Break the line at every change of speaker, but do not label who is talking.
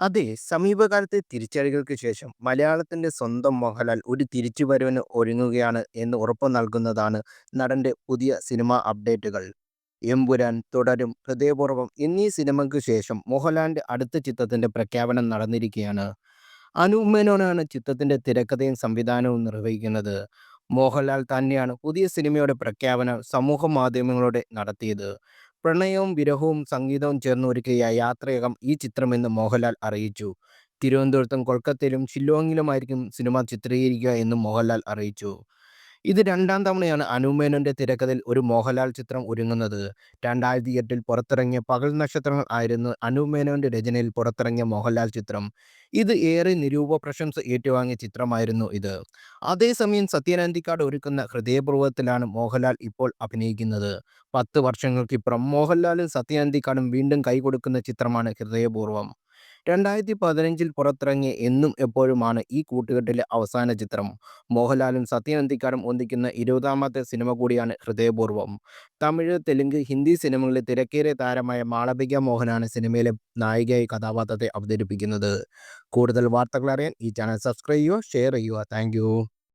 അതെ സമീപകാലത്തെ തിരിച്ചടികൾക്ക് ശേഷം മലയാളത്തിന്റെ സ്വന്തം മോഹൻലാൽ ഒരു തിരിച്ചുവരവിന് ഒരുങ്ങുകയാണ് എന്ന് ഉറപ്പു നൽകുന്നതാണ് നടന്റെ പുതിയ സിനിമ അപ്ഡേറ്റുകൾ. എമ്പുരാൻ, തുടരും, ഹൃദയപൂർവം എന്നീ സിനിമയ്ക്ക് ശേഷം മോഹൻലാലിന്റെ അടുത്ത ചിത്രത്തിന്റെ പ്രഖ്യാപനം നടന്നിരിക്കുകയാണ്. അനൂപ് മേനോനാണ് ചിത്രത്തിന്റെ തിരക്കഥയും സംവിധാനവും നിർവഹിക്കുന്നത്. മോഹൻലാൽ തന്നെയാണ് പുതിയ സിനിമയുടെ പ്രഖ്യാപനം സമൂഹ മാധ്യമങ്ങളോടെ നടത്തിയത്. പ്രണയവും വിരഹവും സംഗീതവും ചേർന്നൊരുക്കിയ യാത്രയകം ഈ ചിത്രമെന്ന് മോഹൻലാൽ അറിയിച്ചു. തിരുവനന്തപുരത്തും കൊൽക്കത്തയിലും ഷില്ലോങ്ങിലുമായിരിക്കും സിനിമ ചിത്രീകരിക്കുക എന്നും മോഹൻലാൽ അറിയിച്ചു. ഇത് രണ്ടാം തവണയാണ് അനുമേനന്റെ തിരക്കഥയിൽ ഒരു മോഹൻലാൽ ചിത്രം ഒരുങ്ങുന്നത്. രണ്ടായിരത്തി എട്ടിൽ പുറത്തിറങ്ങിയ പകൽ നക്ഷത്രങ്ങൾ ആയിരുന്നു അനുമേനോന്റെ മേനോന്റെ രചനയിൽ പുറത്തിറങ്ങിയ മോഹൻലാൽ ചിത്രം. ഇത് ഏറെ നിരൂപ പ്രശംസ ഏറ്റുവാങ്ങിയ ചിത്രമായിരുന്നു ഇത്. അതേസമയം സത്യനന്ദിക്കാട് ഒരുക്കുന്ന ഹൃദയപൂർവത്തിലാണ് മോഹൻലാൽ ഇപ്പോൾ അഭിനയിക്കുന്നത്. പത്ത് വർഷങ്ങൾക്കിപ്പുറം മോഹൻലാലും സത്യനന്ദിക്കാടും വീണ്ടും കൈകൊടുക്കുന്ന ചിത്രമാണ് ഹൃദയപൂർവം. രണ്ടായിരത്തി പതിനഞ്ചിൽ പുറത്തിറങ്ങിയ എന്നും എപ്പോഴുമാണ് ഈ കൂട്ടുകെട്ടിലെ അവസാന ചിത്രം. മോഹൻലാലും സത്യനന്ദിക്കാരും ഒന്നിക്കുന്ന ഇരുപതാമത്തെ സിനിമ കൂടിയാണ് ഹൃദയപൂർവം. തമിഴ്, തെലുങ്ക്, ഹിന്ദി സിനിമകളിലെ തിരക്കേറിയ താരമായ മാളവിക മോഹനാണ് സിനിമയിലെ നായികയായി കഥാപാത്രത്തെ അവതരിപ്പിക്കുന്നത്. കൂടുതൽ വാർത്തകൾ അറിയാൻ ഈ ചാനൽ സബ്സ്ക്രൈബ് ചെയ്യുക, ഷെയർ ചെയ്യുക. താങ്ക്